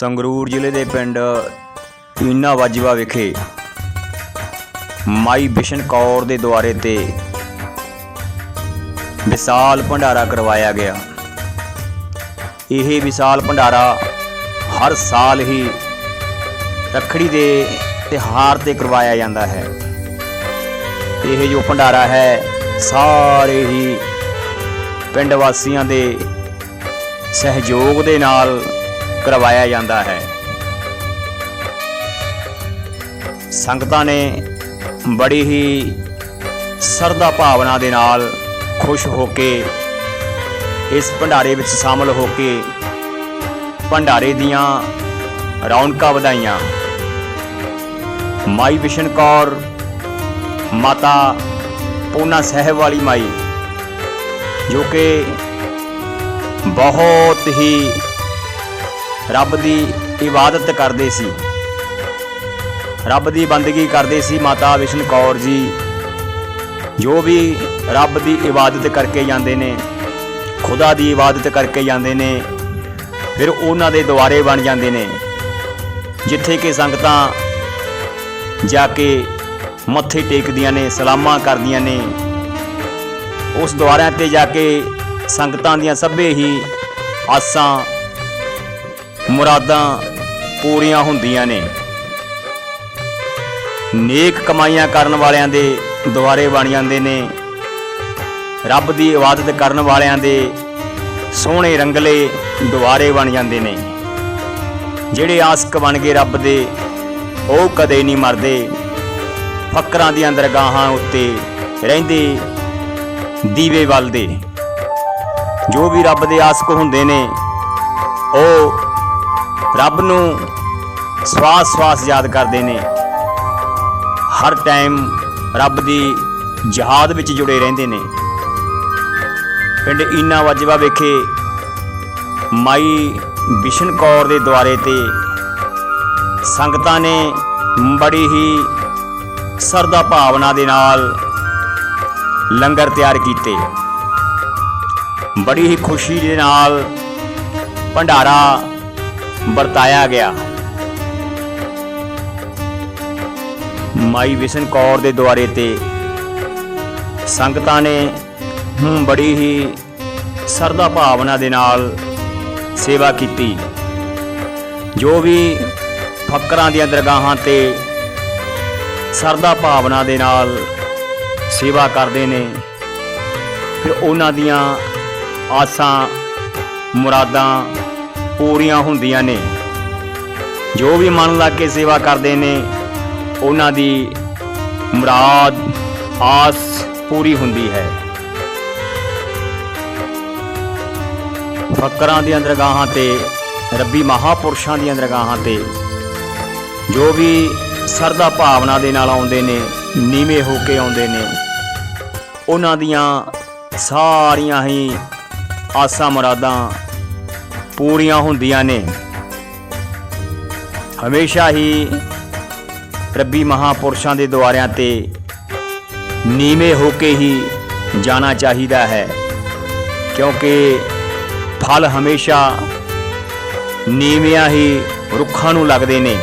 ਸੰਗਰੂਰ ਜ਼ਿਲ੍ਹੇ ਦੇ ਪਿੰਡ ਈਨਾ ਵਾਜਵਾ ਵਿਖੇ ਮਾਈ ਬਿਸ਼ਨ ਕੌਰ ਦੇ ਦੁਆਰੇ ਤੇ ਵਿਸ਼ਾਲ ਭੰਡਾਰਾ ਕਰਵਾਇਆ ਗਿਆ। ਇਹ ਵਿਸ਼ਾਲ ਭੰਡਾਰਾ ਹਰ ਸਾਲ ਹੀ ਰੱਖੜੀ ਦੇ ਤਿਉਹਾਰ ਤੇ ਕਰਵਾਇਆ ਜਾਂਦਾ ਹੈ। ਇਹ ਜੋ ਭੰਡਾਰਾ ਹੈ, ਸਾਰੇ ਹੀ ਪਿੰਡ ਵਾਸੀਆਂ ਦੇ ਸਹਿਯੋਗ ਦੇ ਨਾਲ ਕਰਵਾਇਆ ਜਾਂਦਾ ਹੈ। ਸੰਗਤਾਂ ਨੇ ਬੜੀ ਹੀ ਸਰਦਾ ਭਾਵਨਾ ਦੇ ਨਾਲ ਖੁਸ਼ ਹੋ ਕੇ ਇਸ ਭੰਡਾਰੇ ਵਿੱਚ ਸ਼ਾਮਲ ਹੋ ਕੇ ਭੰਡਾਰੇ ਦੀਆਂ ਰੌਣਕਾਂ ਵਧਾਈਆਂ। ਮਾਈ ਵਿਸ਼ਨ ਕੌਰ, ਮਾਤਾ ਪੂਨਾ ਸਾਹਿਬ ਵਾਲੀ ਮਾਈ, ਜੋ ਕਿ ਬਹੁਤ ਹੀ ਰੱਬ ਦੀ ਇਬਾਦਤ ਕਰਦੇ ਸੀ। ਰੱਬ ਦੀ ਬੰਦਗੀ ਕਰਦੇ ਸੀ ਮਾਤਾ ਵਿਸ਼ਨ ਕੌਰ ਜੀ। ਜੋ ਵੀ ਰੱਬ ਦੀ ਇਬਾਦਤ ਕਰਕੇ ਜਾਂਦੇ ਨੇ, ਖੁਦਾ ਦੀ ਇਬਾਦਤ ਕਰਕੇ ਜਾਂਦੇ ਨੇ, ਫਿਰ ਉਹਨਾਂ ਦੇ ਦੁਆਰੇ ਬਣ ਜਾਂਦੇ ਨੇ। ਜਿੱਥੇ ਕਿ ਸੰਗਤਾਂ ਜਾ ਕੇ ਮੱਥੇ ਟੇਕਦੀਆਂ ਨੇ, ਸਲਾਮਾਂ ਕਰਦੀਆਂ ਨੇ। ਉਸ ਦੁਆਰਿਆਂ ਤੇ ਜਾ ਕੇ ਸੰਗਤਾਂ ਦੀਆਂ ਸਭੇ ਹੀ ਆਸਾਂ ਮੁਰਾਦਾਂ ਪੂਰੀਆਂ ਹੁੰਦੀਆਂ ਨੇ। ਨੇਕ ਕਮਾਈਆਂ ਕਰਨ ਵਾਲਿਆਂ ਦੇ ਦੁਆਰੇ ਬਣ ਜਾਂਦੇ ਨੇ। ਰੱਬ ਦੀ ਇਬਾਦਤ ਕਰਨ ਵਾਲਿਆਂ ਦੇ ਸੋਹਣੇ ਰੰਗਲੇ ਦੁਆਰੇ ਬਣ ਜਾਂਦੇ ਨੇ। ਜਿਹੜੇ ਆਸਕ ਬਣ ਗਏ ਰੱਬ ਦੇ, ਉਹ ਕਦੇ ਨਹੀਂ ਮਰਦੇ। ਫਕਰਾਂ ਦੀਆਂ ਦਰਗਾਹਾਂ ਉੱਤੇ ਰਹਿੰਦੇ, ਦੀਵੇ ਵੱਲਦੇ ਜੋ ਵੀ ਰੱਬ ਦੇ ਆਸਕ ਹੁੰਦੇ ਨੇ, ਉਹ ਰੱਬ ਨੂੰ ਸਵਾਸ ਸਵਾਸ ਯਾਦ ਕਰਦੇ ਨੇ। ਹਰ ਟਾਈਮ ਰੱਬ ਦੀ ਜਹਾਦ ਵਿੱਚ ਜੁੜੇ ਰਹਿੰਦੇ ਨੇ। ਪਿੰਡ ਈਨਾ ਵਜਵਾ ਵਿਖੇ ਮਾਈ ਬਿਸ਼ਨ ਕੌਰ ਦੇ ਦੁਆਰੇ ਤੇ ਸੰਗਤਾਂ ਨੇ ਬੜੀ ਹੀ ਸਰਦਾ ਭਾਵਨਾ ਦੇ ਨਾਲ ਲੰਗਰ ਤਿਆਰ ਕੀਤੇ। ਬੜੀ ਹੀ ਖੁਸ਼ੀ ਦੇ ਨਾਲ ਭੰਡਾਰਾ ਵਰਤਾਇਆ ਗਿਆ। ਮਾਈ ਵਿਸ਼ਨ ਕੌਰ ਦੇ ਦੁਆਰੇ ਤੇ ਸੰਗਤਾਂ ਨੇ ਬੜੀ ਹੀ ਸਰਦਾ ਭਾਵਨਾ ਦੇ ਨਾਲ ਸੇਵਾ ਕੀਤੀ। ਜੋ ਵੀ ਫੱਕਰਾਂ ਦੀਆਂ ਦਰਗਾਹਾਂ ਤੇ ਸਰਦਾ ਭਾਵਨਾ ਦੇ ਨਾਲ ਸੇਵਾ ਕਰਦੇ ਨੇ, ਫਿਰ ਉਹਨਾਂ ਦੀਆਂ ਆਸਾਂ, ਮੁਰਾਦਾਂ ਪੂਰੀਆਂ ਹੁੰਦੀਆਂ ਨੇ। ਜੋ ਵੀ ਮਨ ਲਾ ਕੇ ਸੇਵਾ ਕਰਦੇ ਨੇ, ਉਹਨਾਂ ਦੀ ਮੁਰਾਦ, ਆਸ ਪੂਰੀ ਹੁੰਦੀ ਹੈ। ਫਕਰਾਂ ਦੀਆਂ ਦਰਗਾਹਾਂ ਤੇ, ਰੱਬੀ ਮਹਾਪੁਰਸ਼ਾਂ ਦੀਆਂ ਦਰਗਾਹਾਂ ਤੇ, ਜੋ ਵੀ ਸਰਦਾ ਭਾਵਨਾ ਦੇ ਨਾਲ ਆਉਂਦੇ ਨੇ, ਨੀਵੇਂ ਹੋ ਕੇ ਆਉਂਦੇ ਨੇ, ਉਹਨਾਂ ਦੀਆਂ ਸਾਰੀਆਂ ਹੀ ਆਸਾਂ ਮੁਰਾਦਾਂ ਪੂਰੀਆਂ ਹੁੰਦੀਆਂ ਨੇ। ਹਮੇਸ਼ਾ ਹੀ ਰੱਬੀ ਮਹਾਪੁਰਸ਼ਾਂ ਦੇ ਦੁਆਰਿਆਂ ਤੇ ਨੀਵੇਂ ਹੋ ਕੇ ਹੀ ਜਾਣਾ ਚਾਹੀਦਾ ਹੈ, ਕਿਉਂਕਿ ਫਲ ਹਮੇਸ਼ਾ ਨੀਵਿਆਂ ਹੀ ਰੁੱਖਾਂ ਨੂੰ ਲੱਗਦੇ ਨੇ।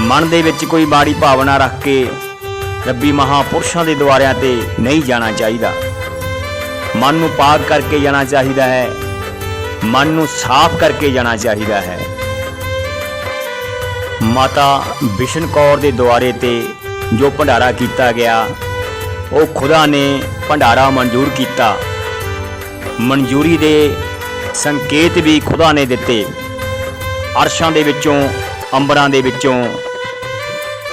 ਮਨ ਦੇ ਵਿੱਚ ਕੋਈ ਬਾੜੀ ਭਾਵਨਾ ਰੱਖ ਕੇ ਰੱਬੀ ਮਹਾਪੁਰਸ਼ਾਂ ਦੇ ਦੁਆਰਿਆਂ ਤੇ ਨਹੀਂ ਜਾਣਾ ਚਾਹੀਦਾ। ਮਨ ਨੂੰ ਪਾਕ ਕਰਕੇ ਜਾਣਾ ਚਾਹੀਦਾ ਹੈ। ਮਨ ਨੂੰ ਸਾਫ਼ ਕਰਕੇ ਜਾਣਾ ਚਾਹੀਦਾ ਹੈ। ਮਾਤਾ ਬਿਸ਼ਨ ਕੌਰ ਦੇ ਦੁਆਰੇ ਤੇ ਜੋ ਭੰਡਾਰਾ ਕੀਤਾ ਗਿਆ, ਉਹ ਖੁਦਾ ਨੇ ਭੰਡਾਰਾ ਮਨਜ਼ੂਰ ਕੀਤਾ। ਮਨਜ਼ੂਰੀ ਦੇ ਸੰਕੇਤ ਵੀ ਖੁਦਾ ਨੇ ਦਿੱਤੇ। ਅਰਸ਼ਾਂ ਦੇ ਵਿੱਚੋਂ, ਅੰਬਰਾਂ ਦੇ ਵਿੱਚੋਂ,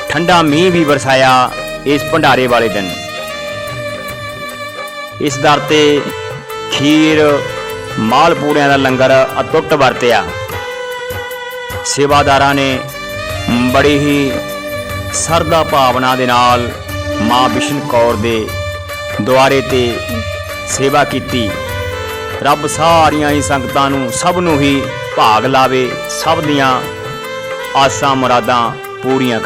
ਠੰਡਾ ਮੀਂਹ ਵੀ ਵਰਸਾਇਆ ਇਸ ਭੰਡਾਰੇ ਵਾਲੇ ਦਿਨ। ਇਸ ਦਰ ਤੇ ਖੀਰ ਮਾਲ ਪੂੜਿਆਂ ਦਾ ਲੰਗਰ ਅਟੁੱਟ ਵਰਤਿਆ। ਸੇਵਾਦਾਰਾਂ ਨੇ ਬੜੀ ਹੀ ਸਰਦਾ ਭਾਵਨਾ ਦੇ ਨਾਲ ਮਾਂ ਬਿਸ਼ਨ ਕੌਰ ਦੇ ਦੁਆਰੇ ਤੇ ਸੇਵਾ ਕੀਤੀ। ਰੱਬ ਸਾਰੀਆਂ ਹੀ ਸੰਗਤਾਂ ਨੂੰ ਸਭ ਨੂੰ ਹੀ ਭਾਗ ਲਾਵੇ, ਸਭ ਦੀਆਂ ਆਸਾਂ ਮੁਰਾਦਾਂ ਪੂਰੀਆਂ